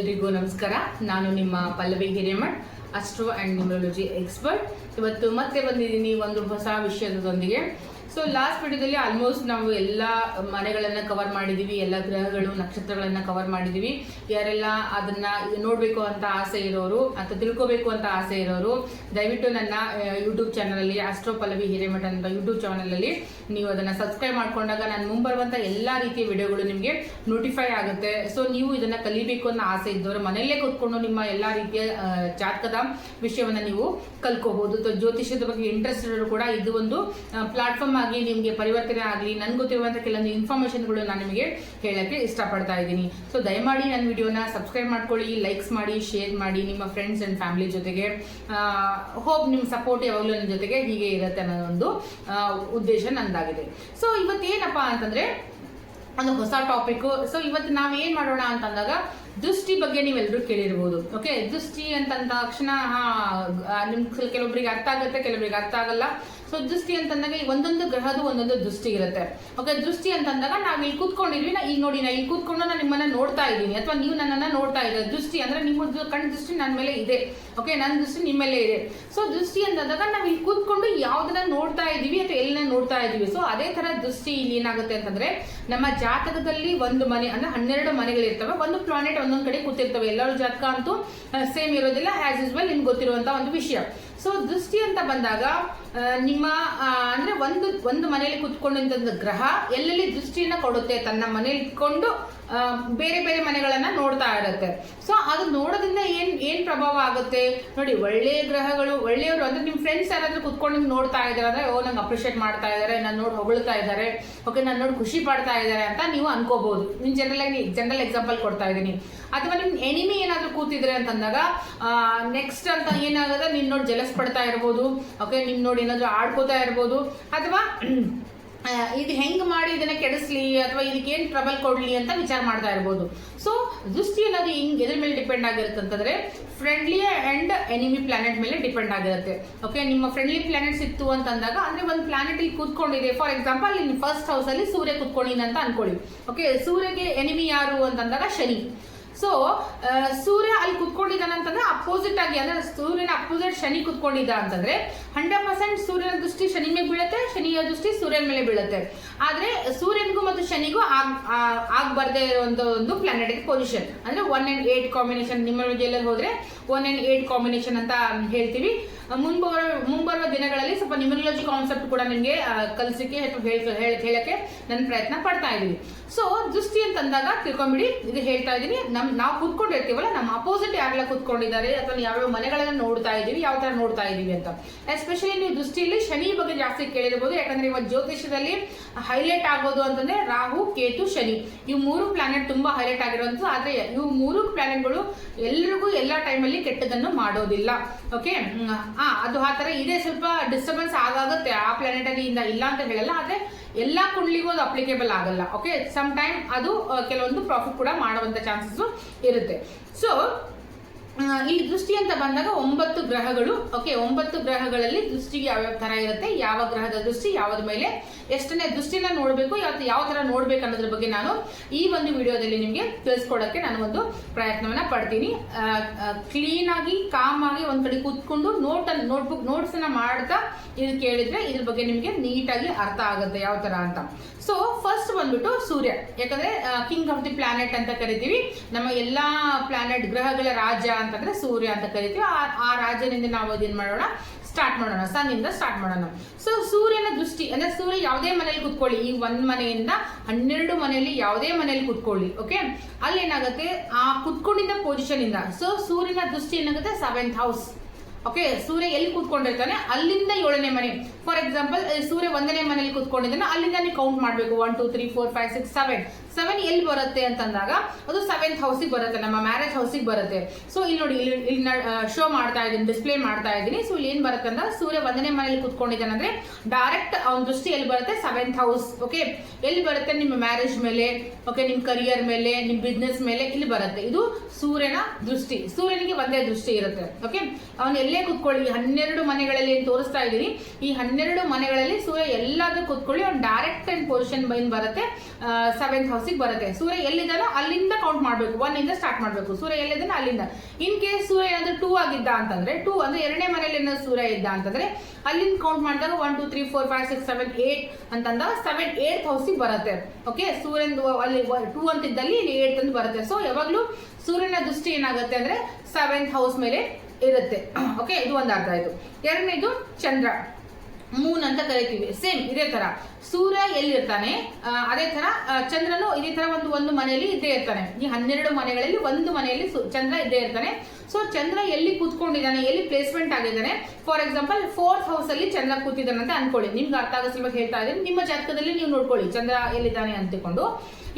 ಎಲ್ರಿಗೂ ನಮಸ್ಕಾರ. ನಾನು ನಿಮ್ಮ Pallavi Hiremath astro and numerology expert ಇವತ್ತು ಮತ್ತೆ ಬಂದಿದ್ದೀನಿ ಒಂದು ಹೊಸ ವಿಷಯದೊಂದಿಗೆ. ಸೊ ಲಾಸ್ಟ್ ವಿಡಿಯೋದಲ್ಲಿ ಆಲ್ಮೋಸ್ಟ್ ನಾವು ಎಲ್ಲ ಮನೆಗಳನ್ನು ಕವರ್ ಮಾಡಿದ್ದೀವಿ ಎಲ್ಲ ಗ್ರಹಗಳು, ನಕ್ಷತ್ರಗಳನ್ನು ಕವರ್ ಮಾಡಿದ್ದೀವಿ ಯಾರೆಲ್ಲ ಅದನ್ನ ನೋಡಬೇಕು ಅಂತ ಆಸೆ ಇರೋರು, ಅಂತ ತಿಳ್ಕೋಬೇಕು ಅಂತ ಆಸೆ ಇರೋರು, ದಯವಿಟ್ಟು ನನ್ನ ಯೂಟ್ಯೂಬ್ ಚಾನಲಲ್ಲಿ ಅಸ್ಟ್ರೋ ಪಲ್ಲವಿ ಹಿರೇಮಠ ಅಂತ ಯೂಟ್ಯೂಬ್ ಚಾನಲಲ್ಲಿ ನೀವು ಅದನ್ನು ಸಬ್ಸ್ಕ್ರೈಬ್ ಮಾಡ್ಕೊಂಡಾಗ ನಾನು ಮುಂಬರುವಂಥ ಎಲ್ಲ ರೀತಿಯ ವಿಡಿಯೋಗಳು ನಿಮಗೆ ನೋಟಿಫೈ ಆಗುತ್ತೆ. ಸೊ ನೀವು ಇದನ್ನು ಕಲಿಬೇಕು ಅನ್ನೋ ಆಸೆ ಇದ್ದವರು, ಮನೆಯಲ್ಲೇ ಕೂತ್ಕೊಂಡು ನಿಮ್ಮ ಎಲ್ಲ ರೀತಿಯ ಜಾತಕದ ವಿಷಯವನ್ನು ನೀವು ಕಲ್ಕೋಬಹುದು ಜ್ಯೋತಿಷ್ಯದ ಬಗ್ಗೆ ಇಂಟ್ರೆಸ್ಟ್ ಇರೋರು ಕೂಡ ಇದು ಒಂದು ಪ್ಲಾಟ್ಫಾರ್ಮ್ ಆಗಿ ನಿಮಗೆ ಪರಿವರ್ತನೆ ಆಗಲಿ ನನಗೆ ಗೊತ್ತಿರುವಂಥ ಕೆಲವೊಂದು ಇನ್ಫಾರ್ಮೇಷನ್ಗಳು ನಾನು ನಿಮಗೆ ಹೇಳಕ್ಕೆ ಇಷ್ಟಪಡ್ತಾ ಇದ್ದೀನಿ. ಸೊ ದಯಮಾಡಿ ನನ್ನ ವಿಡಿಯೋನ ಸಬ್ಸ್ಕ್ರೈಬ್ ಮಾಡ್ಕೊಳ್ಳಿ ಲೈಕ್ಸ್ ಮಾಡಿ ಶೇರ್ ಮಾಡಿ ನಿಮ್ಮ ಫ್ರೆಂಡ್ಸ್ ಆ್ಯಂಡ್ ಫ್ಯಾಮಿಲಿ ಜೊತೆಗೆ. ಹೋಪ್ ನಿಮ್ಮ ಸಪೋರ್ಟ್ ಯಾವಾಗಲೂ ನನ್ನ ಜೊತೆಗೆ ಹೀಗೆ ಇರುತ್ತೆ ಅನ್ನೋ ಒಂದು ಉದ್ದೇಶ ನಂದಾಗಿದೆ. ಸೊ ಇವತ್ತೇನಪ್ಪ ಅಂತಂದ್ರೆ, ಒಂದು ಹೊಸ ಟಾಪಿಕ್ ಸೊ ಇವತ್ತು ನಾವೇನು ಮಾಡೋಣ ಅಂತಂದಾಗ, ದೃಷ್ಟಿ ಬಗ್ಗೆ ನೀವೆಲ್ಲರೂ ಕೇಳಿರ್ಬೋದು ಓಕೆ ದೃಷ್ಟಿ ಅಂತಂದ ತಕ್ಷಣ ನಿಮ್ಗೆ ನಿಮ್ ಕೆಲವೊಬ್ರಿಗೆ ಅರ್ಥ ಆಗುತ್ತೆ, ಕೆಲವೊಬ್ರಿಗೆ ಅರ್ಥ ಆಗಲ್ಲ. ಸೊ ದೃಷ್ಟಿ ಅಂತಂದಾಗ ಈ ಒಂದೊಂದು ಗ್ರಹದ ಒಂದೊಂದು ದೃಷ್ಟಿ ಇರುತ್ತೆ. ಓಕೆ, ದೃಷ್ಟಿ ಅಂತಂದಾಗ ನಾವು ಇಲ್ಲಿ ಕೂತ್ಕೊಂಡಿದ್ವಿ. ನಾ ಈಗ ನೋಡಿ, ನಾ ಇಲ್ಲಿ ಕೂತ್ಕೊಂಡು ನಾನು ನಿಮ್ಮನ್ನ ನೋಡ್ತಾ ಇದ್ದೀನಿ. ಅಥವಾ ನೀವು ನನ್ನನ್ನ ನೋಡ್ತಾ ಇದ್ದೀರಿ. ದೃಷ್ಟಿ ಅಂದ್ರೆ ನಿಮ್ಮ ಕಣ್ ದೃಷ್ಟಿ ನನ್ನ ಮೇಲೆ ಇದೆ. ಓಕೆ ನನ್ನ ದೃಷ್ಟಿ ನಿಮ್ಮ ಮೇಲೆ ಇದೆ. ಸೊ, ದೃಷ್ಟಿ ಅಂತಂದಾಗ ನಾವು ಇಲ್ಲಿ ಕೂತ್ಕೊಂಡು ಯಾವ್ದನ್ನ ನೋಡ್ತಾ ಇದ್ದೀವಿ ಅಥವಾ ಎಲ್ಲ ನೋಡ್ತಾ ಇದ್ದೀವಿ. ಸೊ, ಅದೇ ತರ ದೃಷ್ಟಿ ಇಲ್ಲಿ ಏನಾಗುತ್ತೆ ಅಂತಂದ್ರೆ, ನಮ್ಮ ಜಾತಕದಲ್ಲಿ ಒಂದು ಮನೆ, ಅಂದ್ರೆ ಹನ್ನೆರಡು ಮನೆಗಳಿರ್ತವೆ ಒಂದು ಪ್ಲಾನೆಟ್ ಒಂದೊಂದು ಕಡೆ ಕೂತಿರ್ತವೆ. ಎಲ್ಲರ ಜಾತಕ ಅಂತೂ ಸೇಮ್ ಇರೋದಿಲ್ಲ ಆಸ್ ಯೂಸ್ವಲ್ ನಿಮ್ಗೆ ಗೊತ್ತಿರುವಂತ ಒಂದು ವಿಷಯ. ಸೊ ದೃಷ್ಟಿ ಅಂತ ಬಂದಾಗ ನಿಮ್ಮ ಅಂದ್ರೆ ಒಂದು ಒಂದು ಮನೆಯಲ್ಲಿ ಕುತ್ಕೊಂಡಿದ್ದ ಗ್ರಹ ಎಲ್ಲೆಲ್ಲಿ ದೃಷ್ಟಿಯನ್ನ ಕೊಡುತ್ತೆ ತನ್ನ ಮನೇಲಿ ಇಟ್ಕೊಂಡು ಬೇರೆ ಬೇರೆ ಮನೆಗಳನ್ನ ನೋಡ್ತಾ ಇರುತ್ತೆ. ಸೊ ಅದು ನೋಡೋದ್ರಿಂದ ಏನ್ ಏನ್ ಪ್ರಭಾವ ಆಗುತ್ತೆ? ನೋಡಿ ಒಳ್ಳೆಯ ಗ್ರಹಗಳು, ಒಳ್ಳೆಯವರು ಅಂದ್ರೆ ನಿಮ್ ಫ್ರೆಂಡ್ಸ್ ಯಾರಾದ್ರೂ ಕುತ್ಕೊಂಡು ನೋಡ್ತಾ ಇದಾರೆ ಅಂದ್ರೆ, ಓ, ನಂಗೆ ಅಪ್ರಿಷಿಯೇಟ್ ಮಾಡ್ತಾ ಇದಾರೆ ನನ್ನ ನೋಡಿ ಹೊಗಳ್ತಾ ಇದ್ದಾರೆ ಓಕೆ, ನಾನು ನೋಡಿ ಖುಷಿ ಪಡ್ತಾ ಇದ್ದಾರೆ ಅಂತ ನೀವು ಅನ್ಕೋಬಹುದು ನಿಮ್ ಜನರಲ್ ಆಗಿ ಜನರಲ್ ಎಕ್ಸಾಂಪಲ್ ಕೊಡ್ತಾ ಇದ್ದೀನಿ ಅಥವಾ ನಿಮ್ ಎನಿಮಿ ಏನಾದ್ರೂ ಕೂತಿದ್ರೆ ಅಂತಂದಾಗ ನೆಕ್ಸ್ಟ್ ಅಂತ ಏನಾಗುತ್ತೆ ನಿನ್ ನೋಡಿ ಜಲಸ್ ಪಡ್ತಾ ಇರ್ಬೋದು, ಓಕೆ, ನಿಮ್ ನೋಡಿ ಏನಾದ್ರೂ ಆಡ್ಕೋತಾ ಇರ್ಬೋದು, ಅಥವಾ ಇದು ಹೆಂಗ್ ಮಾಡಿ ಇದನ್ನ ಕೆಡಿಸ್ಲಿ ಅಥವಾ ಇದಕ್ಕೆ ಏನ್ ಟ್ರಬಲ್ ಕೊಡ್ಲಿ ಅಂತ ವಿಚಾರ ಮಾಡ್ತಾ ಇರ್ಬೋದು. ಸೊ ದೃಷ್ಟಿ ಅನ್ನೋದು ಹಿಂಗ್ ಎದ್ರ ಮೇಲೆ ಡಿಪೆಂಡ್ ಆಗಿರುತ್ತೆ ಅಂತಂದ್ರೆ ಫ್ರೆಂಡ್ಲಿ ಅಂಡ್ ಎನಿಮಿ ಪ್ಲಾನೆಟ್ ಮೇಲೆ ಡಿಪೆಂಡ್ ಆಗಿರುತ್ತೆ. ಓಕೆ ನಿಮ್ಮ ಫ್ರೆಂಡ್ಲಿ ಪ್ಲಾನೆಟ್ಸ್ ಇತ್ತು ಅಂತಂದಾಗ ಅಂದ್ರೆ ಒಂದು ಪ್ಲಾನೆಟ್ ಇಲ್ಲಿ ಕೂತ್ಕೊಂಡಿದೆ. ಫಾರ್ ಎಕ್ಸಾಂಪಲ್ ಇಲ್ಲಿ ಫಸ್ಟ್ ಹೌಸ್ ಅಲ್ಲಿ ಸೂರ್ಯ ಕೂತ್ಕೊಂಡಿನ ಅಂತ ಅನ್ಕೊಳ್ಳಿ. ಓಕೆ ಸೂರ್ಯಗೆ ಎನಿಮಿ ಯಾರು ಅಂತಂದಾಗ ಶನಿ. ಸೊ ಸೂರ್ಯ ಅಲ್ಲಿ ಕುತ್ಕೊಂಡಿದ್ದಾನೆ ಅಂತಂದ್ರೆ ಅಪೋಸಿಟ್ ಆಗಿ, ಅಂದ್ರೆ ಸೂರ್ಯನ ಅಪೋಸಿಟ್ ಶನಿ ಕುತ್ಕೊಂಡಿದ್ದ ಅಂತಂದ್ರೆ ಹಂಡ್ರೆಡ್ ಪರ್ಸೆಂಟ್ ಸೂರ್ಯನ ದೃಷ್ಟಿ ಶನಿ ಮೇಲೆ ಬೀಳುತ್ತೆ, ಶನಿಯ ದೃಷ್ಟಿ ಸೂರ್ಯನ ಮೇಲೆ ಬೀಳುತ್ತೆ. ಆದ್ರೆ ಸೂರ್ಯನಿಗೂ ಮತ್ತು ಶನಿಗೂ ಆಗ್ ಆಗ್ ಆಗ್ಬಾರ್ದೇ ಇರುವಂತ ಒಂದು ಪ್ಲಾನೆಟರಿ ಪೊಸಿಷನ್ ಅಂದ್ರೆ ಒನ್ ಅಂಡ್ ಏಟ್ ಕಾಂಬಿನೇಷನ್ ನಿಮ್ಮ ಜೈಲಲ್ಲಿ ಹೋದ್ರೆ ಒನ್ ಅಂಡ್ ಏಟ್ ಕಾಂಬಿನೇಷನ್ ಅಂತ ಹೇಳ್ತೀವಿ. ಮುಂಬರುವ ಮುಂಬರುವ ದಿನಗಳಲ್ಲಿ ಸ್ವಲ್ಪ ನ್ಯೂಮರಾಲಜಿ ಕಾನ್ಸೆಪ್ಟ್ ಕೂಡ ನಿಮಗೆ ಹೇಳ್- ಹೇಳಕ್ಕೆ ನನ್ನ ಪ್ರಯತ್ನ ಪಡ್ತಾ ಇದ್ದೀನಿ. ಸೊ ದೃಷ್ಟಿ ಅಂತಂದಾಗ ತಿಳ್ಕೊಂಬಿಡಿ ಇದು ಹೇಳ್ತಾ ಇದ್ದೀನಿ. ನಮ್, ನಾವು ಕೂತ್ಕೊಂಡಿರ್ತೀವಲ್ಲ ನಮ್ಮ ಅಪೋಸಿಟ್ ಯಾರೆಲ್ಲ ಕೂತ್ಕೊಂಡಿದ್ದಾರೆ, ಅಥವಾ ಯಾವ್ಯಾವ ಮನೆಗಳನ್ನ ನೋಡ್ತಾ ಇದ್ದೀವಿ ಯಾವ ತರ ನೋಡ್ತಾ ಇದ್ದೀವಿ ಅಂತ. ಎಸ್ಪೆಷಲಿ ನೀವು ದೃಷ್ಟಿಯಲ್ಲಿ ಶನಿ ಬಗ್ಗೆ ಜಾಸ್ತಿ ಕೇಳಿರ್ಬೋದು, ಯಾಕಂದ್ರೆ ಇವತ್ತು ಜ್ಯೋತಿಷ್ಯದಲ್ಲಿ ಹೈಲೈಟ್ ಆಗೋದು ಅಂತಂದ್ರೆ ರಾಹು, ಕೇತು, ಶನಿ. ಇವು ಮೂರು ಪ್ಲಾನೆಟ್ ತುಂಬಾ ಹೈಲೈಟ್ ಆಗಿರುವಂತದ್ದು ಆದ್ರೆ ಇವು ಮೂರು ಪ್ಲಾನೆಟ್ಗಳು ಎಲ್ರಿಗೂ ಎಲ್ಲ ಟೈಮಲ್ಲಿ ಕೆಟ್ಟದನ್ನು ಮಾಡೋದಿಲ್ಲ. ಓಕೆ ಆ, ಅದು ಆ ಥರ ಇದೆ. ಸ್ವಲ್ಪ ಡಿಸ್ಟರ್ಬೆನ್ಸ್ ಆಗಾಗುತ್ತೆ ಆ ಪ್ಲಾನೆಟ್ ಅಲ್ಲಿ ಇಂದ ಇಲ್ಲ ಅಂತ ಹೇಳಲ್ಲ. ಆದರೆ ಎಲ್ಲಾ ಕುಂಡ್ಲಿಗೂ ಅದು ಅಪ್ಲಿಕೇಬಲ್ ಆಗಲ್ಲ. ಓಕೆ ಸಮ್ ಟೈಮ್ ಅದು ಕೆಲವೊಂದು ಪ್ರಾಫಿಟ್ ಕೂಡ ಮಾಡುವಂತ ಚಾನ್ಸಸ್ ಇರುತ್ತೆ. ಸೊ ಈ ದೃಷ್ಟಿ ಅಂತ ಬಂದಾಗ ಒಂಬತ್ತು ಗ್ರಹಗಳು ಓಕೆ ಒಂಬತ್ತು ಗ್ರಹಗಳಲ್ಲಿ ದೃಷ್ಟಿಗೆ ಯಾವ್ಯಾವ ತರ ಇರುತ್ತೆ, ಯಾವ ಗ್ರಹದ ದೃಷ್ಟಿ, ಯಾವ್ದ ಮೇಲೆ ಎಷ್ಟನೇ ದೃಷ್ಟಿನ ನೋಡಬೇಕು ಯಾವ ಯಾವ ತರ ನೋಡ್ಬೇಕು ಅನ್ನೋದ್ರ ಬಗ್ಗೆ ನಾನು ಈ ಒಂದು ವಿಡಿಯೋದಲ್ಲಿ ನಿಮಗೆ ತಿಳಿಸ್ಕೊಡೋಕ್ಕೆ ನಾನು ಒಂದು ಪ್ರಯತ್ನವನ್ನ ಪಡ್ತೀನಿ. ಕ್ಲೀನ್ ಆಗಿ ಒಂದು ಕಡೆ ಕೂತ್ಕೊಂಡು ನೋಟ್ ನೋಟ್ಬುಕ್ ನೋಟ್ಸ್ ಅನ್ನ ಮಾಡ್ತಾ ಇದು ಕೇಳಿದ್ರೆ ಇದ್ರ ಬಗ್ಗೆ ನಿಮಗೆ ನೀಟಾಗಿ ಅರ್ಥ ಆಗುತ್ತೆ ಯಾವ ತರ ಅಂತ. ಸೊ ಫಸ್ಟ್ ಬಂದ್ಬಿಟ್ಟು ಸೂರ್ಯ. ಯಾಕಂದ್ರೆ ಕಿಂಗ್ ಆಫ್ ದಿ ಪ್ಲಾನೆಟ್ ಅಂತ ಕರಿತೀವಿ. ನಮ್ಮ ಎಲ್ಲಾ ಪ್ಲಾನೆಟ್ ಗ್ರಹಗಳ ರಾಜ ಅಂತಂದ್ರೆ ಸೂರ್ಯ ಅಂತ ಕರಿತೀವಿ. ಆ- ಆ ರಾಜನಿಂದ ನಾವು ಅದೇನ್ ಮಾಡೋಣ? ಸ್ಟಾರ್ಟ್ ಮಾಡೋಣ. ಸನ್ ಇಂದ ಸ್ಟಾರ್ಟ್ ಮಾಡೋಣ. ಸೊ ಸೂರ್ಯನ ದೃಷ್ಟಿ, ಅಂದ್ರೆ ಸೂರ್ಯ ಯಾವುದೇ ಮನೇಲಿ ಕುತ್ಕೊಳ್ಳಿ. ಈ ಒಂದ್ ಮನೆಯಿಂದ ಹನ್ನೆರಡು ಮನೆಯಲ್ಲಿ ಯಾವುದೇ ಮನೆಯಲ್ಲಿ ಕುತ್ಕೊಳ್ಳಿ ಓಕೆ ಅಲ್ಲಿ ಏನಾಗುತ್ತೆ? ಆ ಕುತ್ಕೊಂಡಿದ್ದ ಪೊಸಿಷನ್ ಇಂದ. ಸೊ ಸೂರ್ಯನ ದೃಷ್ಟಿ ಏನಾಗುತ್ತೆ? ಸೆವೆಂತ್ ಹೌಸ್ ಓಕೆ ಸೂರ್ಯ ಎಲ್ಲಿ ಕೂತ್ಕೊಂಡಿರ್ತಾನೆ? ಅಲ್ಲಿಂದ ಏಳನೇ ಮನೆ. ಫಾರ್ ಎಕ್ಸಾಂಪಲ್ ಸೂರ್ಯ ಒಂದನೇ ಮನೇಲಿ ಕುತ್ಕೊಂಡಿದ್ದಾನೆ. ಅಲ್ಲಿಂದ ನೀವು ಕೌಂಟ್ ಮಾಡಬೇಕು. One two three four five six seven seven ಎಲ್ಲಿ ಬರುತ್ತೆ ಅಂತಂದಾಗ ಅದು ಸೆವೆಂತ್ ಹೌಸಿಗೆ ಬರುತ್ತೆ, ನಮ್ಮ ಮ್ಯಾರೇಜ್ ಹೌಸಿಗೆ ಬರುತ್ತೆ. ಸೊ ಇಲ್ಲಿ ನೋಡಿ, ಇಲ್ಲಿ ಇಲ್ಲಿ ಶೋ ಮಾಡ್ತಾ ಇದ್ದೀನಿ ಡಿಸ್ಪ್ಲೇ ಮಾಡ್ತಾ ಇದ್ದೀನಿ. ಸೊ ಇಲ್ಲಿ ಏನ್ ಬರುತ್ತೆ ಅಂದ್ರೆ ಸೂರ್ಯ ಒಂದನೇ ಮನೆಯಲ್ಲಿ ಕೂತ್ಕೊಂಡಿದ್ದಾನೆ ಅಂದ್ರೆ ಡೈರೆಕ್ಟ್ ಅವನ ದೃಷ್ಟಿ ಎಲ್ಲಿ ಬರುತ್ತೆ? ಸೆವೆಂತ್ ಹೌಸ್ ಓಕೆ ಎಲ್ಲಿ ಬರುತ್ತೆ? ನಿಮ್ಮ ಮ್ಯಾರೇಜ್ ಮೇಲೆ ಓಕೆ ನಿಮ್ ಕರಿಯರ್ ಮೇಲೆ ನಿಮ್ ಬಿಸ್ನೆಸ್ ಮೇಲೆ ಇಲ್ಲಿ ಬರುತ್ತೆ. ಇದು ಸೂರ್ಯನ ದೃಷ್ಟಿ. ಸೂರ್ಯನಿಗೆ ಒಂದೇ ದೃಷ್ಟಿ ಇರುತ್ತೆ ಓಕೆ ಅವನು ಎಲ್ಲೇ ಕುತ್ಕೊಳ್ಳಿ ಹನ್ನೆರಡು ಮನೆಗಳಲ್ಲಿ ಏನ್ ತೋರಿಸ್ತಾ ಇದ್ದೀನಿ? ಈ ಹನ್ನೆರಡು ಮನೆಗಳಲ್ಲಿ ಸೂರ್ಯ ಎಲ್ಲಾದ್ರೂ ಕುತ್ಕೊಳ್ಳಿ, ಅವ್ನು ಡೈರೆಕ್ಟ್ ಅಂಡ್ ಪೊಸಿಷನ್ ಬೈನ್ ಬರುತ್ತೆ? ಸೆವೆಂತ್ ಹೌಸ್ ಹೌಸಿಗೆ ಬರುತ್ತೆ. ಸೂರ್ಯ ಎಲ್ಲಿದ್ದಾನೋ ಅಲ್ಲಿಂದ ಕೌಂಟ್ ಮಾಡಬೇಕು. ಇಂದ ಸ್ಟಾರ್ಟ್ ಮಾಡಬೇಕು. ಸೂರ್ಯ ಎಲ್ಲಿದ್ದಾನೋ ಅಲ್ಲಿಂದ. ಇನ್ ಕೇಸ್ ಸೂರ್ಯ ಏನಾದ್ರೆ ಟೂ ಆಗಿದ್ದ ಅಂತಂದ್ರೆ ಟೂ ಅಂದ್ರೆ ಎರಡನೇ ಮನೆಯಲ್ಲಿ ಏನಾದ್ರು ಸೂರ್ಯ ಇದ್ದ ಅಂತಂದ್ರೆ, ಅಲ್ಲಿಂದ ಕೌಂಟ್ ಮಾಡಿದಾಗ one two three four five six seven eight ಅಂತಂದ ಸೆವೆನ್ ಏಟ್ ಹೌಸಿಗೆ ಬರುತ್ತೆ. ಓಕೆ ಸೂರ್ಯನ್ ಅಲ್ಲಿ ಟೂ ಅಂತಿದ್ದಲ್ಲಿ ಇಲ್ಲಿ ಏಟ್ ಅಂತ ಬರುತ್ತೆ. ಸೊ ಯಾವಾಗಲೂ ಸೂರ್ಯನ ದೃಷ್ಟಿ ಏನಾಗುತ್ತೆ ಅಂದ್ರೆ ಸೆವೆಂತ್ ಹೌಸ್ ಮೇಲೆ ಇರುತ್ತೆ. ಓಕೆ ಇದು ಒಂದು ಅರ್ಥ ಆಯ್ತು. ಎರಡನೇದು ಚಂದ್ರ. ಮೂನ್ ಅಂತ ಕರಿತೀವಿ. ಸೇಮ್ ಇದೇ ತರ. ಸೂರ್ಯ ಎಲ್ಲಿರ್ತಾನೆ? ಅದೇ ತರ ಚಂದ್ರನು ಇದೇ ತರ ಒಂದು ಒಂದು ಮನೆಯಲ್ಲಿ ಇದ್ದೇ ಇರ್ತಾನೆ. ಈ ಹನ್ನೆರಡು ಮನೆಗಳಲ್ಲಿ ಒಂದು ಮನೆಯಲ್ಲಿ ಚಂದ್ರ ಇದ್ದೇ ಇರ್ತಾನೆ. ಸೊ ಚಂದ್ರ ಎಲ್ಲಿ ಕೂತ್ಕೊಂಡಿದ್ದಾನೆ, ಎಲ್ಲಿ ಪ್ಲೇಸ್ಮೆಂಟ್ ಆಗಿದ್ದಾನೆ? ಫಾರ್ ಎಕ್ಸಾಂಪಲ್ ಫೋರ್ತ್ ಹೌಸ್ ಅಲ್ಲಿ ಚಂದ್ರ ಕೂತಿದ್ದಾನೆ ಅಂತ ಅನ್ಕೊಳ್ಳಿ. ನಿಮ್ಗೆ ಅರ್ಥ ಆಗೋ ಸಲುವಾಗಿ ಹೇಳ್ತಾ ಇದ್ದೀನಿ. ನಿಮ್ಮ ಜಾತಕದಲ್ಲಿ ನೀವು ನೋಡ್ಕೊಳ್ಳಿ. ಚಂದ್ರ ಎಲ್ಲಿದ್ದಾನೆ ಅಂತಕೊಂಡು.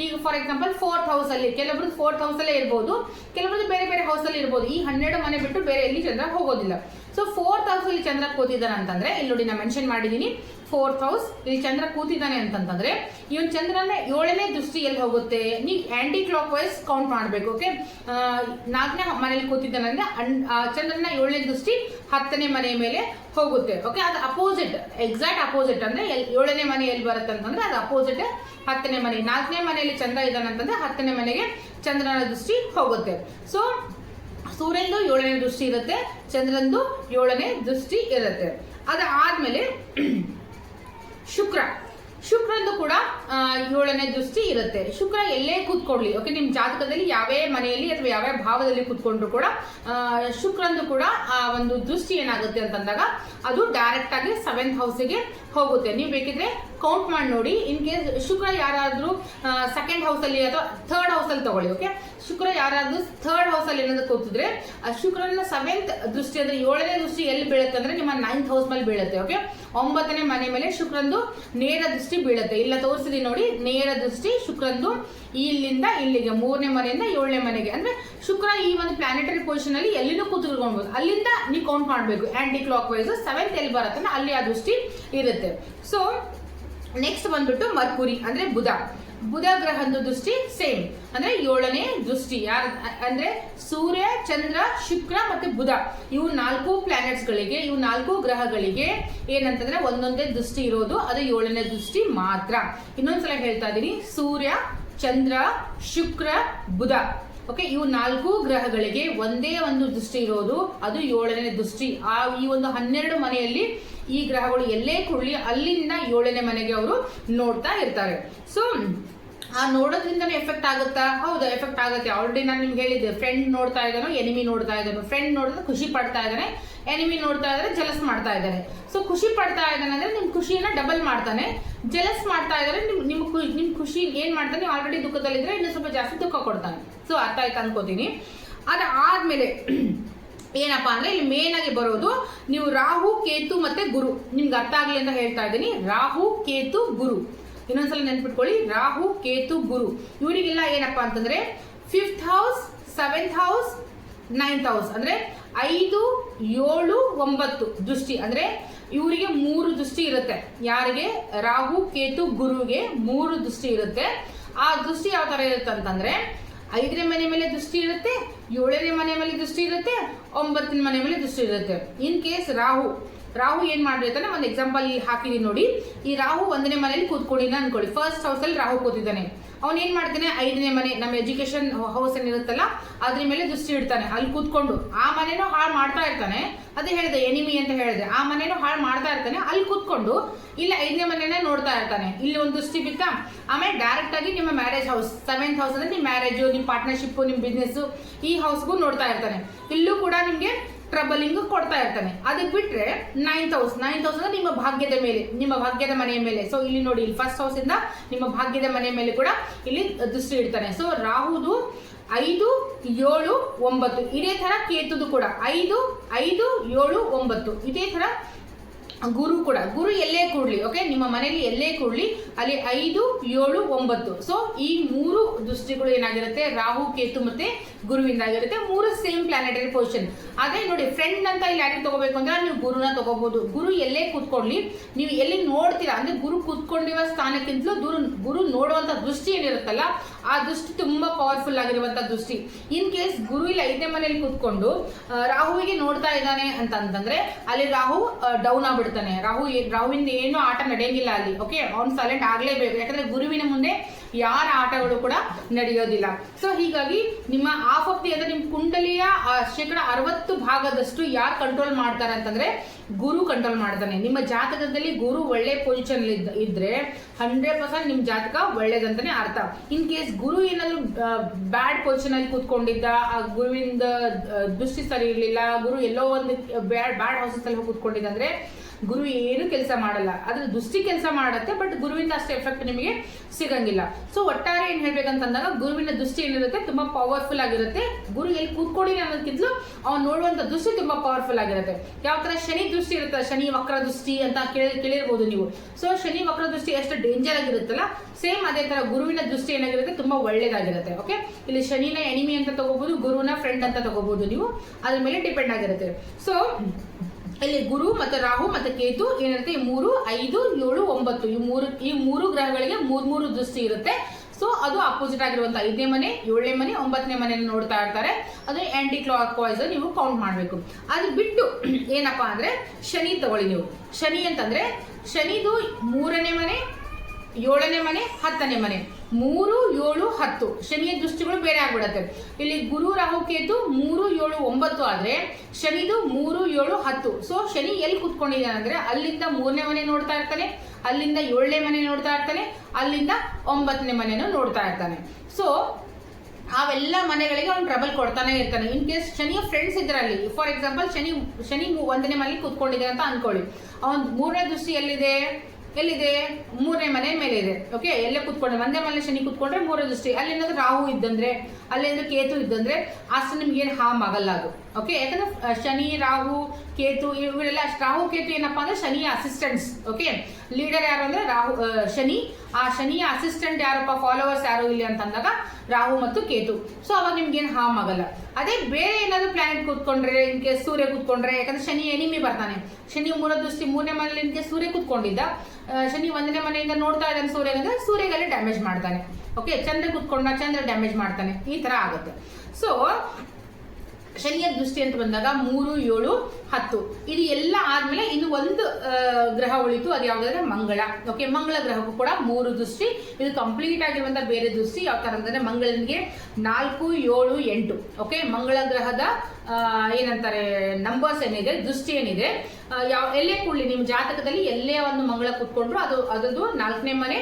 ಈಗ ಫಾರ್ ಎಕ್ಸಾಂಪಲ್ ಫೋರ್ತ್ ಹೌಸ್ ಅಲ್ಲಿ ಕೆಲವೊಬ್ರು ಫೋರ್ತ್ ಹೌಸ್ ಅಲ್ಲೇ ಇರ್ಬೋದು. ಕೆಲವೊಬ್ರು ಬೇರೆ ಬೇರೆ ಹೌಸ್ ಅಲ್ಲಿ ಇರ್ಬೋದು. ಈ ಹನ್ನೆರಡು ಮನೆ ಬಿಟ್ಟು ಬೇರೆ ಎಲ್ಲಿ ಚಂದ್ರ ಹೋಗೋದಿಲ್ಲ. ಸೊ ಫೋರ್ತ್ ಹೌಸ್ ಇಲ್ಲಿ ಚಂದ್ರ ಕೂತಿದ್ದಾನೆ ಅಂತಂದ್ರೆ, ಇಲ್ಲಿ ನೋಡಿ ನಾನು ಮೆನ್ಷನ್ ಮಾಡಿದೀನಿ. ಫೋರ್ತ್ ಹೌಸ್ ಇಲ್ಲಿ ಚಂದ್ರ ಕೂತಿದ್ದಾನೆ ಅಂತಂತಂದ್ರೆ, ಇವನ್ ಚಂದ್ರನ ಏಳನೇ ದೃಷ್ಟಿ ಎಲ್ಲಿ ಹೋಗುತ್ತೆ. ನೀವು ಆಂಟಿ ಕ್ಲಾಕ್ ವೈಸ್ ಕೌಂಟ್ ಮಾಡ್ಬೇಕು ಓಕೆ ನಾಲ್ಕನೇ ಮನೇಲಿ ಕೂತಿದ್ದಾನೆ ಚಂದ್ರನ ಏಳನೇ ದೃಷ್ಟಿ ಹತ್ತನೇ ಮನೆ ಮೇಲೆ ಹೋಗುತ್ತೆ ಓಕೆ ಅದು ಅಪೋಸಿಟ್ ಎಕ್ಸಾಕ್ಟ್ ಅಪೋಸಿಟ್ ಅಂದ್ರೆ ಏಳನೇ ಮನೆ ಎಲ್ಲಿ ಬರುತ್ತೆ ಅಂತಂದ್ರೆ, ಅದು ಅಪೋಸಿಟ್ ಹತ್ತನೇ ಮನೆ. ನಾಲ್ಕನೇ ಮನೆಯಲ್ಲಿ ಚಂದ್ರ ಇದ್ದಾನೆ ಅಂತಂದ್ರೆ, ಹತ್ತನೇ ಮನೆಗೆ ಚಂದ್ರನ ದೃಷ್ಟಿ ಹೋಗುತ್ತೆ. ಸೊ ಸೂರ್ಯಂದು ಏಳನೇ ದೃಷ್ಟಿ ಇರುತ್ತೆ ಚಂದ್ರಂದು ಏಳನೇ ದೃಷ್ಟಿ ಇರುತ್ತೆ. ಅದಾದ್ಮೇಲೆ ಶುಕ್ರ. ಶುಕ್ರಂದು ಕೂಡ ಏಳನೇ ದೃಷ್ಟಿ ಇರುತ್ತೆ. ಶುಕ್ರ ಎಲ್ಲೇ ಕೂತ್ಕೊಳ್ಳಿ. ಓಕೆ ನಿಮ್ ಜಾತಕದಲ್ಲಿ ಯಾವೇ ಮನೆಯಲ್ಲಿ ಅಥವಾ ಯಾವ್ಯಾವ ಭಾವದಲ್ಲಿ ಕೂತ್ಕೊಂಡ್ರು ಕೂಡ ಶುಕ್ರಂದು ಕೂಡ, ಆ, ಒಂದು ದೃಷ್ಟಿ ಏನಾಗುತ್ತೆ ಅಂತಂದಾಗ, ಅದು ಡೈರೆಕ್ಟ್ ಆಗಿ ಸೆವೆಂತ್ ಹೌಸಿಗೆ ಹೋಗುತ್ತೆ. ನೀವು ಬೇಕಿದ್ರೆ ಕೌಂಟ್ ಮಾಡಿ ನೋಡಿ. ಇನ್ ಕೇಸ್ ಶುಕ್ರ ಯಾರಾದ್ರೂ ಸೆಕೆಂಡ್ ಅಲ್ಲಿ ಅಥವಾ ಥರ್ಡ್ ಅಲ್ಲಿ ತಗೊಳ್ಳಿ ಓಕೆ ಶುಕ್ರ ಯಾರಾದ್ರೂ ಥರ್ಡ್ ಅಲ್ಲಿ ಏನಾದ್ರು ಕೂತಿದ್ರೆ ಶುಕ್ರನ ಸೆವೆಂತ್ ದೃಷ್ಟಿ ಅಂದ್ರೆ ಏಳನೇ ದೃಷ್ಟಿ ಎಲ್ಲಿ ಬೀಳುತ್ತೆ ಅಂದ್ರೆ ನಿಮ್ಮ ನೈನ್ತ್ ಹೌಸ್ ಮೇಲೆ ಬೀಳುತ್ತೆ ಓಕೆ ಒಂಬತ್ತನೇ ಮನೆ ಮೇಲೆ ಶುಕ್ರಂದು ನೇರ ದೃಷ್ಟಿ ಬೀಳುತ್ತೆ. ಇಲ್ಲ ತೋರಿಸಿದೀನಿ ನೋಡಿ, ನೇರ ದೃಷ್ಟಿ ಶುಕ್ರಂದು ಇಲ್ಲಿಂದ ಇಲ್ಲಿಗೆ, ಮೂರನೇ ಮನೆಯಿಂದ ಏಳನೇ ಮನೆಗೆ. ಅಂದ್ರೆ ಶುಕ್ರ ಈ ಒಂದು ಪ್ಲಾನೆಟರಿ ಪೊಸಿಷನ್ ಅಲ್ಲಿ ಎಲ್ಲಿನೂ ಕೂತ್ಕೊಳ್ಬಹುದು. ಅಲ್ಲಿಂದ ನೀವು ಕೌಂಟ್ ಮಾಡಬೇಕು. ಆಂಟಿ ಕ್ಲಾಕ್ ವೈಸ್ ಸೆವೆಂತ್ ಎಲ್ಲಿ ಬರುತ್ತೆ ಅಲ್ಲಿ ಆ ದೃಷ್ಟಿ ಇರುತ್ತೆ. ಸೊ ನೆಕ್ಸ್ಟ್ ಬಂದ್ಬಿಟ್ಟು ಮರ್ಕುರಿ ಅಂದ್ರೆ ಬುಧ. ಬುಧ ಗ್ರಹದ ದೃಷ್ಟಿ ಸೇಮ್ ಅಂದ್ರೆ ಏಳನೇ ದೃಷ್ಟಿ. ಯಾರ, ಅಂದ್ರೆ ಸೂರ್ಯ, ಚಂದ್ರ, ಶುಕ್ರ ಮತ್ತೆ ಬುಧ. ಇವು ನಾಲ್ಕು ಪ್ಲಾನೆಟ್ಸ್ ಗಳಿಗೆ, ಇವು ನಾಲ್ಕು ಗ್ರಹಗಳಿಗೆ ಏನಂತಂದ್ರೆ ಒಂದೊಂದೇ ದೃಷ್ಟಿ ಇರೋದು. ಅದು ಏಳನೇ ದೃಷ್ಟಿ ಮಾತ್ರ. ಇನ್ನೊಂದ್ಸಲ ಹೇಳ್ತಾ ಇದೀನಿ. ಸೂರ್ಯ, ಚಂದ್ರ, ಶುಕ್ರ, ಬುಧ. ಓಕೆ ಇವು ನಾಲ್ಕು ಗ್ರಹಗಳಿಗೆ ಒಂದೇ ಒಂದು ದೃಷ್ಟಿ ಇರೋದು. ಅದು ಏಳನೇ ದೃಷ್ಟಿ. ಆ, ಈ ಒಂದು ಹನ್ನೆರಡು ಮನೆಯಲ್ಲಿ ಈ ಗ್ರಹಗಳು ಎಲ್ಲೇ ಕುಳ್ಳಿ ಅಲ್ಲಿಂದ ಏಳನೇ ಮನೆಗೆ ಅವರು ನೋಡ್ತಾ ಇರ್ತಾರೆ. ಸೊ ಆ ನೋಡೋದ್ರಿಂದನೇ ಎಫೆಕ್ಟ್ ಆಗುತ್ತಾ? ಹೌದು ಎಫೆಕ್ಟ್ ಆಗುತ್ತೆ. ಆಲ್ರೆಡಿ ನಾನು ನಿಮ್ಗೆ ಹೇಳಿದ್ದೆ ಫ್ರೆಂಡ್ ನೋಡ್ತಾ ಇದ್ದಾನೋ ಎನಿಮಿ ನೋಡ್ತಾ ಇದ್ದಾನೋ. ಫ್ರೆಂಡ್ ನೋಡಿದ್ರೆ ಖುಷಿ ಪಡ್ತಾ ಇದ್ದಾನೆ ಎನಿಮಿ ನೋಡ್ತಾ ಇದ್ದಾರೆ ಜಲಸ್ ಮಾಡ್ತಾ ಇದ್ದಾರೆ ಸೊ ಖುಷಿ ಪಡ್ತಾ ಇದ್ದಾನೆ ಅಂದ್ರೆ ನಿಮ್ ಖುಷಿಯನ್ನ ಡಬಲ್ ಮಾಡ್ತಾನೆ. ಜಲಸ್ ಮಾಡ್ತಾ ಇದ್ದಾರೆ ನಿಮ್ ನಿಮ್ಮ ಖು- ನಿಮ್ ಖುಷಿ ಏನ್ ಮಾಡ್ತಾನೆ ಆಲ್ರೆಡಿ ದುಃಖದಲ್ಲಿದ್ರೆ ಇನ್ನು ಸ್ವಲ್ಪ ಜಾಸ್ತಿ ದುಃಖ ಕೊಡ್ತಾನೆ. ಸೊ ಅರ್ಥ ಆಯ್ತು ಅನ್ಕೋತೀನಿ. ಅದಾದ್ಮೇಲೆ ಏನಪ್ಪಾ ಅಂದ್ರೆ ಇಲ್ಲಿ ಮೇನ್ ಆಗಿ ಬರೋದು ನೀವು ರಾಹು, ಕೇತು ಮತ್ತೆ ಗುರು. ನಿಮ್ಗೆ ಅರ್ಥ ಆಗ್ಲಿ ಅಂತ ಹೇಳ್ತಾ ಇದ್ದೀನಿ. ರಾಹು, ಕೇತು, ಗುರು. ಇನ್ನೊಂದ್ಸಲ ನೆನ್ಪಿಟ್ಕೊಳ್ಳಿ. ರಾಹು, ಕೇತು, ಗುರು. ಇವರಿಗೆಲ್ಲ ಏನಪ್ಪಾ ಅಂತಂದ್ರೆ fifth house seventh house ninth house ಅಂದ್ರೆ ಐದು, ಏಳು, ಒಂಬತ್ತು ದೃಷ್ಟಿ. ಅಂದ್ರೆ ಇವರಿಗೆ ಮೂರು ದೃಷ್ಟಿ ಇರುತ್ತೆ. ಯಾರಿಗೆ? ರಾಹು, ಕೇತು, ಗುರುಗೆ ಮೂರು ದೃಷ್ಟಿ ಇರುತ್ತೆ. ಆ ದೃಷ್ಟಿ ಯಾವ ತರ ಇರುತ್ತೆ ಅಂತಂದ್ರೆ ಐದನೇ ಮನೆ ಮೇಲೆ ದೃಷ್ಟಿ ಇರುತ್ತೆ, ಏಳನೇ ಮನೆ ಮೇಲೆ ದೃಷ್ಟಿ ಇರುತ್ತೆ, ಒಂಬತ್ತನೇ ಮನೆ ಮೇಲೆ ದೃಷ್ಟಿ ಇರುತ್ತೆ. ಇನ್ ಕೇಸ್ ರಾಹು ರಾಹು ಏನ್ ಮಾಡಿರ್ತಾನೆ ಒಂದು ಎಕ್ಸಾಂಪಲ್ ಹಾಕಿದೀನಿ ನೋಡಿ. ಈ ರಾಹು ಒಂದನೇ ಮನೇಲಿ ಕೂತ್ಕೊಂಡಿಲ್ಲ ಅನ್ಕೊಳ್ಳಿ. ಫಸ್ಟ್ ಹೌಸ್ ಅಲ್ಲಿ ರಾಹು ಕೂತಿದ್ದಾನೆ. ಅವ್ನು ಏನ್ ಮಾಡ್ತಾನೆ? ಐದನೇ ಮನೆ, ನಮ್ಮ ಎಜುಕೇಶನ್ ಹೌಸ್ ಏನಿರುತ್ತಲ್ಲ ಅದ್ರ ಮೇಲೆ ದೃಷ್ಟಿ ಇಡ್ತಾನೆ. ಅಲ್ಲಿ ಕೂತ್ಕೊಂಡು. ಆ ಮನೆನೂ ಹಾಳು ಮಾಡ್ತಾ ಇರ್ತಾನೆ. ಅದೇ ಹೇಳಿದೆ ಎನಿಮಿ ಅಂತ ಹೇಳಿದೆ. ಆ ಮನೆನೂ ಹಾಳು ಮಾಡ್ತಾ ಇರ್ತಾನೆ. ಅಲ್ಲಿ ಕೂತ್ಕೊಂಡು, ಇಲ್ಲ ಐದನೇ ಮನೆನೇ ನೋಡ್ತಾ ಇರ್ತಾನೆ. ಇಲ್ಲಿ ಒಂದು ದೃಷ್ಟಿ ಬಿತ್ತಾ. ಆಮೇಲೆ ಡೈರೆಕ್ಟ್ ಆಗಿ ನಿಮ್ಮ ಮ್ಯಾರೇಜ್ ಹೌಸ್ ಸೆವೆಂತ್ ಹೌಸ್ ಅಂದ್ರೆ ನಿಮ್ಮ ಮ್ಯಾರೇಜು ನಿಮ್ಮ ಪಾರ್ಟ್ನರ್ಶಿಪ್ ನಿಮ್ಮ ಬಿಸ್ನೆಸ್ಸು ಈ ಹೌಸ್ಗೂ ನೋಡ್ತಾ ಇರ್ತಾನೆ. ಇಲ್ಲೂ ಕೂಡ ನಿಮ್ಗೆ ಟ್ರಬಲಿಂಗ್ ಕೊಡ್ತಾ ಇರ್ತಾನೆ. ಅದಕ್ಕೆ ಬಿಟ್ರೆ ನೈನ್ತ್ ಹೌಸ್ ನೈನ್ತ್ ಹೌಸ್ ಅಂದ್ರೆ ನಿಮ್ಮ ಭಾಗ್ಯದ ಮೇಲೆ, ನಿಮ್ಮ ಭಾಗ್ಯದ ಮನೆಯ ಮೇಲೆ. ಸೊ ಇಲ್ಲಿ ನೋಡಿ, ಇಲ್ಲಿ ಫಸ್ಟ್ ಹೌಸ್ ಇಂದ ನಿಮ್ಮ ಭಾಗ್ಯದ ಮನೆಯ ಮೇಲೆ ಕೂಡ ಇಲ್ಲಿ ದೃಷ್ಟಿ ಇಡ್ತಾನೆ. ಸೊ ರಾಹುದು ಐದು, ಏಳು, ಒಂಬತ್ತು. ಇದೇ ತರ ಕೇತುದು ಕೂಡ. ಐದು ಐದು, ಏಳು, ಒಂಬತ್ತು. ಇದೇ ತರ ಗುರು ಕೂಡ, ಗುರು ಎಲ್ಲೇ ಕೂಡ್ಲಿ ಓಕೆ ನಿಮ್ಮ ಮನೆಯಲ್ಲಿ ಎಲ್ಲೇ ಕೂಡ್ಲಿ ಅಲ್ಲಿ ಐದು, ಏಳು, ಒಂಬತ್ತು. ಸೊ ಈ ಮೂರು ದೃಷ್ಟಿಗಳು ಏನಾಗಿರುತ್ತೆ? ರಾಹು, ಕೇತು ಮತ್ತೆ ಗುರುವಿಂದ ಆಗಿರುತ್ತೆ. ಮೂರು ಸೇಮ್ ಪ್ಲಾನೆಟರಿ ಪೊಸಿಷನ್ ಅದೇ ನೋಡಿ ಫ್ರೆಂಡ್ ಅಂತ ಇಲ್ಲಿ ಯಾರಿಗೆ ತಗೋಬೇಕು ಅಂದ್ರೆ ನೀವು ಗುರುನ ತಗೋಬಹುದು ಗುರು ಎಲ್ಲೇ ಕೂತ್ಕೊಳ್ಳಿ, ನೀವು ಎಲ್ಲಿ ನೋಡ್ತೀರಾ? ಅಂದ್ರೆ ಗುರು ಕೂತ್ಕೊಂಡಿರುವ ಸ್ಥಾನಕ್ಕಿಂತಲೂ ಗುರು ಗುರು ನೋಡುವಂತ ದೃಷ್ಟಿ ಏನಿರುತ್ತಲ್ಲ, ಆ ದೃಷ್ಟಿ ತುಂಬಾ ಪವರ್ಫುಲ್ ಆಗಿರುವಂತ ದೃಷ್ಟಿ. ಇನ್ ಕೇಸ್ ಗುರು ಇಲ್ಲಿ ಐದನೇ ಮನೆಯಲ್ಲಿ ಕೂತ್ಕೊಂಡು ರಾಹುವಿಗೆ ನೋಡ್ತಾ ಇದ್ದಾನೆ ಅಂತ ಅಂತಂದ್ರೆ, ಅಲ್ಲಿ ರಾಹು ಡೌನ್ ಆಗ್ಬಿಡ್ತಾನೆ ರಾಹು ರಾಹುವಿಂದ ಏನು ಆಟ ನಡೆಯಂಗಿಲ್ಲ ಅಲ್ಲಿ ಓಕೆ ಅವ್ನು ಸೈಲೆಂಟ್ ಆಗಲೇಬೇಕು. ಯಾಕಂದ್ರೆ ಗುರುವಿನ ಮುಂದೆ ಯಾರ ಆಟಗಳು ಕೂಡ ನಡೆಯೋದಿಲ್ಲ. ಸೊ ಹೀಗಾಗಿ ನಿಮ್ಮ ಆಫ್ ಆಫ್ ದಿ ಅಂದ್ರೆ ನಿಮ್ಮ ಕುಂಡಲಿಯ ಶೇಕಡ ಅರವತ್ತು ಭಾಗದಷ್ಟು ಯಾರು ಕಂಟ್ರೋಲ್ ಮಾಡ್ತಾರೆ ಅಂತಂದ್ರೆ ಗುರು ಕಂಟ್ರೋಲ್ ಮಾಡ್ತಾನೆ. ನಿಮ್ಮ ಜಾತಕದಲ್ಲಿ ಗುರು ಒಳ್ಳೆ ಪೊಸಿಷನ್ ಇದ್ರೆ ಹಂಡ್ರೆಡ್ ಪರ್ಸೆಂಟ್ ನಿಮ್ ಜಾತಕ ಒಳ್ಳೇದಂತಾನೆ ಅರ್ಥ. ಇನ್ ಕೇಸ್ ಗುರು ಏನಾದ್ರು ಬ್ಯಾಡ್ ಪೊಸಿಷನ್ ಅಲ್ಲಿ ಕೂತ್ಕೊಂಡಿದ್ದ, ಆ, ಗುರುವಿಂದ ದೃಷ್ಟಿ ಸರಿ ಇರಲಿಲ್ಲ, ಗುರು ಎಲ್ಲೋ ಒಂದು ಬ್ಯಾಡ್ ಬ್ಯಾಡ್ ಹೌಸಸ್ ಅಲ್ಲಿ ಕೂತ್ಕೊಂಡಿದ್ದಂದ್ರೆ ಗುರು ಏನು ಕೆಲಸ ಮಾಡಲ್ಲ. ಅದ್ರ ದೃಷ್ಟಿ ಕೆಲಸ ಮಾಡುತ್ತೆ ಬಟ್ ಗುರುವಿಂದ ಅಷ್ಟು ಎಫೆಕ್ಟ್ ನಿಮಗೆ ಸಿಗಂಗಿಲ್ಲ. ಸೊ ಒಟ್ಟಾರೆ ಏನ್ ಹೇಳ್ಬೇಕಂತಂದಾಗ, ಗುರುವಿನ ದೃಷ್ಟಿ ಏನಿರುತ್ತೆ, ತುಂಬಾ ಪವರ್ಫುಲ್ ಆಗಿರುತ್ತೆ. ಗುರು ಎಲ್ಲಿ ಕೂತ್ಕೊಡಿ ಅನ್ನೋದಕ್ಕಿಂತಲೂ ಅವ್ನು ನೋಡುವಂತ ದೃಷ್ಟಿ ತುಂಬಾ ಪವರ್ಫುಲ್ ಆಗಿರುತ್ತೆ. ಯಾವ ತರ ಶನಿ ದೃಷ್ಟಿ ಇರುತ್ತೆ ಶನಿ ವಕ್ರ ದೃಷ್ಟಿ ಅಂತ ಕೇಳಿ, ಕೇಳಿರ್ಬೋದು ನೀವು. ಸೊ ಶನಿ ವಕ್ರ ದೃಷ್ಟಿ ಎಷ್ಟು ಡೇಂಜರ್ ಆಗಿರುತ್ತಲ್ಲ ಸೇಮ್ ಅದೇ ತರ ಗುರುವಿನ ದೃಷ್ಟಿ ಏನಾಗಿರುತ್ತೆ, ತುಂಬಾ ಒಳ್ಳೇದಾಗಿರುತ್ತೆ ಓಕೆ ಇಲ್ಲಿ ಶನಿನ ಎನಿಮಿ ಅಂತ ತಗೋಬಹುದು ಗುರುವಿನ ಫ್ರೆಂಡ್ ಅಂತ ತಗೋಬಹುದು ನೀವು. ಅದ್ರ ಮೇಲೆ ಡಿಪೆಂಡ್ ಆಗಿರುತ್ತೆ. ಸೊ ಇಲ್ಲಿ ಗುರು ಮತ್ತೆ ರಾಹು ಮತ್ತೆ ಕೇತು ಏನಿರುತ್ತೆ ಈ ಮೂರು, ಐದು, ಏಳು, ಒಂಬತ್ತು. ಈ ಮೂರು ಈ ಮೂರು ಗ್ರಹಗಳಿಗೆ ಮೂರ್ ಮೂರು ದೃಷ್ಟಿ ಇರುತ್ತೆ. ಸೊ ಅದು ಅಪೋಸಿಟ್ ಆಗಿರುವಂತ ಐದನೇ ಮನೆ, ಏಳನೇ ಮನೆ, ಒಂಬತ್ತನೇ ಮನೆಯನ್ನು ನೋಡ್ತಾ ಇರ್ತಾರೆ. ಅದು ಆಂಟಿ ಕ್ಲಾಕ್ ವೈಸ್ ನೀವು ಕೌಂಟ್ ಮಾಡಬೇಕು. ಅದು ಬಿಟ್ಟು ಏನಪ್ಪಾ ಅಂದ್ರೆ, ಶನಿ ತಗೊಳ್ಳಿ ನೀವು. ಶನಿ ಅಂತಂದ್ರೆ, ಶನಿದು ಮೂರನೇ ಮನೆ, ಏಳನೇ ಮನೆ, ಹತ್ತನೇ ಮನೆ. ಮೂರು, ಏಳು, ಹತ್ತು. ಶನಿಯ ದೃಷ್ಟಿಗಳು ಬೇರೆ ಆಗ್ಬಿಡತ್ತೆ. ಇಲ್ಲಿ ಗುರು, ರಾಹು, ಕೇತು ಮೂರು, ಏಳು, ಒಂಬತ್ತು ಆದ್ರೆ ಶನಿದು ಮೂರು, ಏಳು, ಹತ್ತು. ಸೊ ಶನಿ ಎಲ್ಲಿ ಕುತ್ಕೊಂಡಿದ್ದಾನೆ ಅಂದ್ರೆ ಅಲ್ಲಿಂದ ಮೂರನೇ ಮನೆ ನೋಡ್ತಾ ಇರ್ತಾನೆ, ಅಲ್ಲಿಂದ ಏಳನೇ ಮನೆ ನೋಡ್ತಾ ಇರ್ತಾನೆ, ಅಲ್ಲಿಂದ ಒಂಬತ್ತನೇ ಮನೆಯನ್ನು ನೋಡ್ತಾ ಇರ್ತಾನೆ. ಸೊ ಅವೆಲ್ಲ ಮನೆಗಳಿಗೆ ಅವ್ನು ಟ್ರಬಲ್ ಕೊಡ್ತಾನೆ ಇರ್ತಾನೆ. ಇನ್ ಕೇಸ್ ಶನಿಯ ಫ್ರೆಂಡ್ಸ್ ಇದ್ರೆ ಅಲ್ಲಿ ಫಾರ್ ಎಕ್ಸಾಂಪಲ್ ಶನಿ ಶನಿ ಒಂದನೇ ಮನೆಯಲ್ಲಿ ಕುತ್ಕೊಂಡಿದೆ ಅಂತ ಅನ್ಕೊಳ್ಳಿ. ಅವನ್ ಮೂರನೇ ದೃಷ್ಟಿ ಎಲ್ಲಿದೆ? ಎಲ್ಲಿದೆ? ಮೂರನೇ ಮನೆ ಮೇಲೆ ಇದೆ. ಓಕೆ ಎಲ್ಲೇ ಕೂತ್ಕೊಂಡ್ರೆ, ಒಂದೇ ಮನೆ ಶನಿ ಕೂತ್ಕೊಂಡ್ರೆ ಮೂರನೇ ದೃಷ್ಟಿ. ಅಲ್ಲಿ ಏನಾದ್ರೂ ರಾಹು ಇದ್ದಂದ್ರೆ ಅಲ್ಲೇನಾದ್ರು ಕೇತು ಇದ್ದಂದ್ರೆ ಅಷ್ಟು ನಿಮ್ಗೆ ಏನು ಹಾಮ್ ಆಗಲ್ಲ ಅದು. ಓಕೆ ಯಾಕಂದ್ರೆ ಶನಿ, ರಾಹು, ಕೇತು ಇವರೆಲ್ಲ ರಾಹು, ಕೇತು ಏನಪ್ಪಾ ಅಂದ್ರೆ ಶನಿಯ ಅಸಿಸ್ಟೆಂಟ್ಸ್ ಓಕೆ ಲೀಡರ್ ಯಾರು ಅಂದ್ರೆ ರಾಹು ಶನಿ. ಆ ಶನಿಯ ಅಸಿಸ್ಟೆಂಟ್ ಯಾರಪ್ಪ ಫಾಲೋವರ್ಸ್ ಯಾರು ಇಲ್ಲಿ ಅಂತಂದಾಗ ರಾಹು ಮತ್ತು ಕೇತು. ಸೊ ಅವಾಗ ನಿಮ್ಗೇನು ಹಾಮ್ ಆಗಲ್ಲ. ಅದೇ ಬೇರೆ ಏನಾದ್ರು ಪ್ಲಾನೆಟ್ ಕೂತ್ಕೊಂಡ್ರೆ ಇನ್ಕೆ ಸೂರ್ಯ ಕೂತ್ಕೊಂಡ್ರೆ, ಯಾಕಂದ್ರೆ ಶನಿ ಎನಿಮಿ ಬರ್ತಾನೆ. ಶನಿ ಮೂರ ದೃಷ್ಟಿ ಮೂರನೇ ಮನೆಯಲ್ಲಿ ನಿಮಗೆ ಸೂರ್ಯ ಕೂತ್ಕೊಂಡಿದ್ದ ಶನಿ ಒಂದನೇ ಮನೆಯಿಂದ ನೋಡ್ತಾ ಇದ್ದಾನೆ ಸೂರ್ಯ, ಅಂದ್ರೆ ಸೂರ್ಯಗಲ್ಲಿ ಡ್ಯಾಮೇಜ್ ಮಾಡ್ತಾನೆ. ಓಕೆ ಚಂದ್ರ ಕೂತ್ಕೊಂಡ ಚಂದ್ರ ಡ್ಯಾಮೇಜ್ ಮಾಡ್ತಾನೆ. ಈ ತರ ಆಗುತ್ತೆ. ಸೊ ಶನಿಯ ದೃಷ್ಟಿ ಅಂತ ಬಂದಾಗ ಮೂರು, ಏಳು, ಹತ್ತು. ಇದು ಎಲ್ಲ ಆದ್ಮೇಲೆ ಇನ್ನು ಒಂದು ಗ್ರಹ ಉಳಿತು, ಅದು ಯಾವ್ದಾದ್ರೆ ಮಂಗಳ. ಓಕೆ ಮಂಗಳ ಗ್ರಹಕ್ಕೂ ಕೂಡ ಮೂರು ದೃಷ್ಟಿ. ಇದು ಕಂಪ್ಲೀಟ್ ಆಗಿರುವಂತಹ ಬೇರೆ ದೃಷ್ಟಿ, ಯಾವ ತರ ಅಂತಂದ್ರೆ ಮಂಗಳನಿಗೆ ನಾಲ್ಕು, ಏಳು, ಎಂಟು. ಓಕೆ ಮಂಗಳ ಗ್ರಹದ ಏನಂತಾರೆ ನಂಬರ್ಸ್ ಏನಿದೆ, ದೃಷ್ಟಿ ಏನಿದೆ ಯಾವ ಎಲ್ಲೇ ಕೂಡಲಿ ನಿಮ್ಮ ಜಾತಕದಲ್ಲಿ ಎಲ್ಲೇ ಒಂದು ಮಂಗಳ ಕೂತ್ಕೊಂಡ್ರು, ಅದು ಅದರದ್ದು ನಾಲ್ಕನೇ ಮನೆ,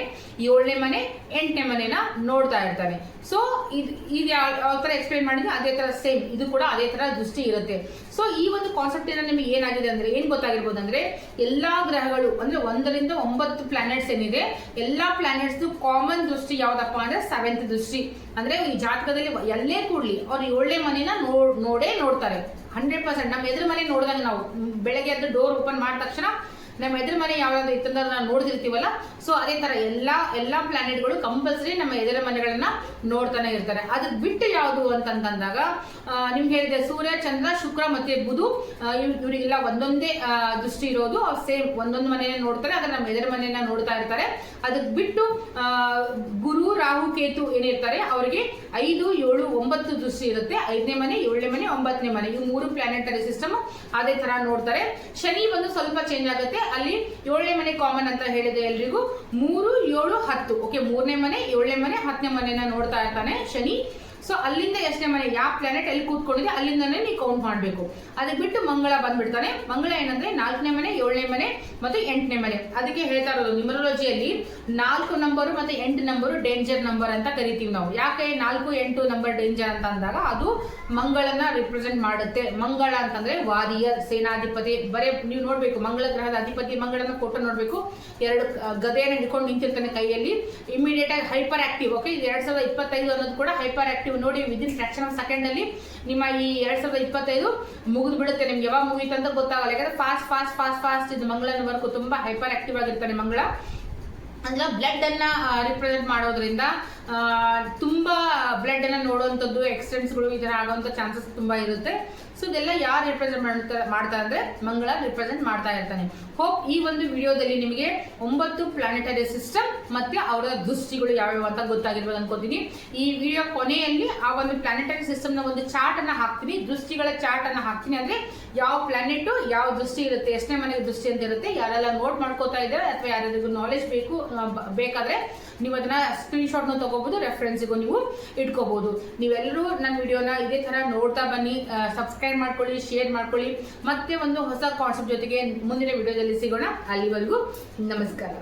ಏಳನೇ ಮನೆ, ಎಂಟನೇ ಮನೆನ ನೋಡ್ತಾ ಇರ್ತಾನೆ ಸೊ ಇದು ಇದು ಯಾವ ಯಾವ ಥರ ಎಕ್ಸ್ಪ್ಲೈನ್ ಮಾಡಿದ್ರೆ ಅದೇ ಥರ ಸೇಮ್ ಇದು ಕೂಡ ಅದೇ ಥರ ದೃಷ್ಟಿ ಇರುತ್ತೆ. ಸೊ ಈ ಒಂದು ಕಾನ್ಸೆಪ್ಟ್ ಏನ ನಿಮಗೆ ಏನಾಗಿದೆ ಅಂದ್ರೆ, ಏನ್ ಗೊತ್ತಾಗಿರ್ಬೋದು ಅಂದ್ರೆ, ಎಲ್ಲಾ ಗ್ರಹಗಳು, ಅಂದ್ರೆ ಒಂದರಿಂದ ಒಂಬತ್ತು ಪ್ಲಾನೆಟ್ಸ್ ಏನಿದೆ, ಎಲ್ಲಾ ಪ್ಲಾನೆಟ್ಸ್ ಕಾಮನ್ ದೃಷ್ಟಿ ಯಾವ್ದಪ್ಪ ಅಂದ್ರೆ ಸೆವೆಂತ್ ದೃಷ್ಟಿ. ಅಂದ್ರೆ ಈ ಜಾತಕದಲ್ಲಿ ಎಲ್ಲೇ ಕೂಡ್ಲಿ, ಅವ್ರು ಒಳ್ಳೆ ಮನೆನ ನೋಡ್ ನೋಡೇ ನೋಡ್ತಾರೆ. ಹಂಡ್ರೆಡ್ ಪರ್ಸೆಂಟ್ ನಮ್ಮ ಎದುರು ಮನೆ ನೋಡಿದಾಗ ನಾವು, ಬೆಳಗ್ಗೆ ಎದ್ದು ಡೋರ್ ಓಪನ್ ಮಾಡಿದ ತಕ್ಷಣ ನಮ್ಮ ಎದುರು ಮನೆ ಯಾವ್ದಾದ್ರು ಇತ್ತಂದ್ರೆ ನಾವು ನೋಡ್ತಿರ್ತೀವಲ್ಲ ಸೊ ಅದೇ ತರ ಎಲ್ಲಾ ಎಲ್ಲಾ ಪ್ಲಾನೆಟ್ಗಳು ಕಂಪಲ್ಸರಿ ನಮ್ಮ ಎದುರ ಮನೆಗಳನ್ನ ನೋಡ್ತಾನೆ ಇರ್ತಾರೆ. ಅದ್ರ ಬಿಟ್ಟು ಯಾವುದು ಅಂತಂದಾಗ ನಿಮ್ಗೆ ಹೇಳಿದೆ, ಸೂರ್ಯ, ಚಂದ್ರ, ಶುಕ್ರ ಮತ್ತೆ ಬುಧು ಇವರಿಗೆಲ್ಲ ಇವ್- ಒಂದೊಂದೇ ದೃಷ್ಟಿ ಇರೋದು. ಸೇಮ್ ಒಂದೊಂದು ಮನೆಯನ್ನ ನೋಡ್ತಾರೆ ಅದ್ರ ನಮ್ಮ ಎದುರು ಮನೆಯನ್ನ ನೋಡ್ತಾ ಇರ್ತಾರೆ. ಅದಕ್ಕೆ ಬಿಟ್ಟು ಗುರು, ರಾಹು, ಕೇತು ಏನಿರ್ತಾರೆ, ಅವರಿಗೆ ಐದು, ಏಳು, ಒಂಬತ್ತು ದೃಷ್ಟಿ ಇರುತ್ತೆ. ಐದನೇ ಮನೆ, ಏಳನೇ ಮನೆ, ಒಂಬತ್ತನೇ ಮನೆ. ಇವು ಮೂರು ಪ್ಲಾನೆಟರಿ ಸಿಸ್ಟಮ್ ಅದೇ ತರ ನೋಡ್ತಾರೆ. ಶನಿ ಬಂದು ಸ್ವಲ್ಪ ಚೇಂಜ್ ಆಗುತ್ತೆ. ಅಲ್ಲಿ ಏಳನೇ ಮನೆ ಕಾಮನ್ ಅಂತ ಹೇಳಿದೆ ಎಲ್ರಿಗೂ. ಮೂರು, ಏಳು, ಹತ್ತು. ಓಕೆ ಮೂರನೇ ಮನೆ, ಏಳನೇ ಮನೆ, ಹತ್ತನೇ ಮನೆನ ನೋಡ್ತಾ ಇರ್ತಾನೆ ಶನಿ. ಸೊ ಅಲ್ಲಿಂದ ಎಷ್ಟನೇ ಮನೆ ಯಾವ ಪ್ಲಾನೆಟ್ ಎಲ್ಲಿ ಕೂತ್ಕೊಂಡಿದೆ, ಅಲ್ಲಿಂದನೇ ನೀವು ಕೌಂಟ್ ಮಾಡಬೇಕು. ಅದಕ್ಕೆ ಬಿಟ್ಟು ಮಂಗಳ ಬಂದ್ಬಿಡ್ತಾನೆ. ಮಂಗಳ ಏನಂದ್ರೆ ನಾಲ್ಕನೇ ಮನೆ, ಏಳನೇ ಮನೆ ಮತ್ತು ಎಂಟನೇ ಮನೆ. ಅದಕ್ಕೆ ಹೇಳ್ತಾ ಇರೋದು ನ್ಯೂಮರಾಲಜಿಯಲ್ಲಿ ನಾಲ್ಕು ನಂಬರು ಮತ್ತೆ ಎಂಟು ನಂಬರು ಡೇಂಜರ್ ನಂಬರ್ ಅಂತ ಕರಿತೀವಿ ನಾವು. ಯಾಕೆ ನಾಲ್ಕು, ಎಂಟು ನಂಬರ್ ಡೇಂಜರ್ ಅಂತ ಅಂದಾಗ ಅದು ಮಂಗಳನ ರಿಪ್ರೆಸೆಂಟ್ ಮಾಡುತ್ತೆ. ಮಂಗಳ ಅಂತಂದ್ರೆ ವಾರಿಯರ್ ಸೇನಾಧಿಪತಿ. ಬರೇ ನೀವು ನೋಡ್ಬೇಕು, ಮಂಗಳ ಗ್ರಹದ ಅಧಿಪತಿ, ಮಂಗಳನ ಫೋಟೋ ನೋಡ್ಬೇಕು. ಎರಡು ಗದೆಯನ್ನು ಹಿಡ್ಕೊಂಡು ನಿಂತಿರ್ತಾನೆ ಕೈಯಲ್ಲಿ. ಇಮಿಡಿಯೇಟ್ ಆಗಿ ಹೈಪರ್ ಆಕ್ಟಿವ್ ಓಕೆ ಇದು ಎರಡ್ ಸಾವಿರದ ಇಪ್ಪತ್ತೈದು ಅನ್ನೋದು ಕೂಡ ಹೈಪರ್ ಆಕ್ಟಿವ್ ನೋಡಿ ವಿದಿನ್ ಫ್ರಾಕ್ಷನ್ ಆಫ್ ಸೆಕೆಂಡ್ ಅಲ್ಲಿ ನಿಮ್ಮ ಈ ಎರಡ್ ಸಾವಿರದ ಇಪ್ಪತ್ತೈದು ಮುಗಿದು ಬಿಡುತ್ತೆ. ನಿಮ್ಗೆ ಯಾವಾಗ ಮುಗೀತು ಅಂತ ಗೊತ್ತಾಗಲ್ಲ. ಯಾಕಂದ್ರೆ ಫಾಸ್ಟ್ ಫಾಸ್ಟ್ ಫಾಸ್ಟ್ ಫಾಸ್ಟ್ ಇದು ಮಂಗಳನ ವರ್ಕು ತುಂಬಾ ಹೈಪರ್ ಆಕ್ಟಿವ್ ಆಗಿರ್ತಾನೆ ಮಂಗಳ. ಅಂದ್ರೆ ಬ್ಲಡ್ ಅನ್ನ ರಿಪ್ರೆಸೆಂಟ್ ಮಾಡೋದ್ರಿಂದ ತುಂಬ ಬ್ಲಡ್ಡನ್ನು ನೋಡುವಂಥದ್ದು ಎಕ್ಸಿಡೆಂಟ್ಸ್ಗಳು ಈ ಥರ ಆಗುವಂತ ಚಾನ್ಸಸ್ ತುಂಬ ಇರುತ್ತೆ. ಸೊ ಇದೆಲ್ಲ ಯಾರು ರಿಪ್ರೆಸೆಂಟ್ ಮಾಡ್ತಾ ಮಾಡ್ತಾ ಅಂದ್ರೆ ಮಂಗಳ ರಿಪ್ರೆಸೆಂಟ್ ಮಾಡ್ತಾ ಇರ್ತಾನೆ. ಹೋಪ್ ಈ ಒಂದು ವಿಡಿಯೋದಲ್ಲಿ ನಿಮಗೆ ಒಂಬತ್ತು ಪ್ಲಾನೆಟರಿ ಸಿಸ್ಟಮ್ ಮತ್ತೆ ಅವರ ದೃಷ್ಟಿಗಳು ಯಾವ್ಯಾವ ಅಂತ ಗೊತ್ತಾಗಿರ್ಬೋದು ಅನ್ಕೋತೀನಿ. ಈ ವಿಡಿಯೋ ಕೊನೆಯಲ್ಲಿ ಆ ಒಂದು ಪ್ಲಾನೆಟರಿ ಸಿಸ್ಟಮ್ನ ಒಂದು ಚಾರ್ಟ್ ಅನ್ನ ಹಾಕ್ತೀನಿ. ದೃಷ್ಟಿಗಳ ಚಾರ್ಟ್ ಅನ್ನ ಹಾಕ್ತೀನಿ ಅಂದ್ರೆ ಯಾವ ಪ್ಲಾನೆಟ್ ಯಾವ ದೃಷ್ಟಿ ಇರುತ್ತೆ, ಎಷ್ಟನೇ ಮನೆಗೆ ದೃಷ್ಟಿ ಅಂತ ಇರುತ್ತೆ, ಯಾರೆಲ್ಲ ನೋಟ್ ಮಾಡ್ಕೋತಾ ಇದ್ದಾರೆ ಅಥವಾ ಯಾರಿಗೂ ನಾಲೆಜ್ ಬೇಕು ಬೇಕಾದ್ರೆ ನೀವು ಅದನ್ನ ಸ್ಕ್ರೀನ್ ಶಾಟ್ನ ತಗೋಬಹುದು ರೆಫರೆನ್ಸ್ಗೂ ನೀವು ಇಟ್ಕೋಬಹುದು ನೀವೆಲ್ಲರೂ ನನ್ನ ವಿಡಿಯೋನ ಇದೇ ತರ ನೋಡ್ತಾ ಬನ್ನಿ. ಸಬ್ಸ್ಕ್ರೈಬ್ ಮಾಡ್ಕೊಳ್ಳಿ ಶೇರ್ ಮಾಡ್ಕೊಳ್ಳಿ. ಮತ್ತೆ ಒಂದು ಹೊಸ ಕಾನ್ಸೆಪ್ಟ್ ಜೊತೆಗೆ ಮುಂದಿನ ವಿಡಿಯೋದಲ್ಲಿ ಸಿಗೋಣ. ಅಲ್ಲಿವರೆಗೂ ನಮಸ್ಕಾರ.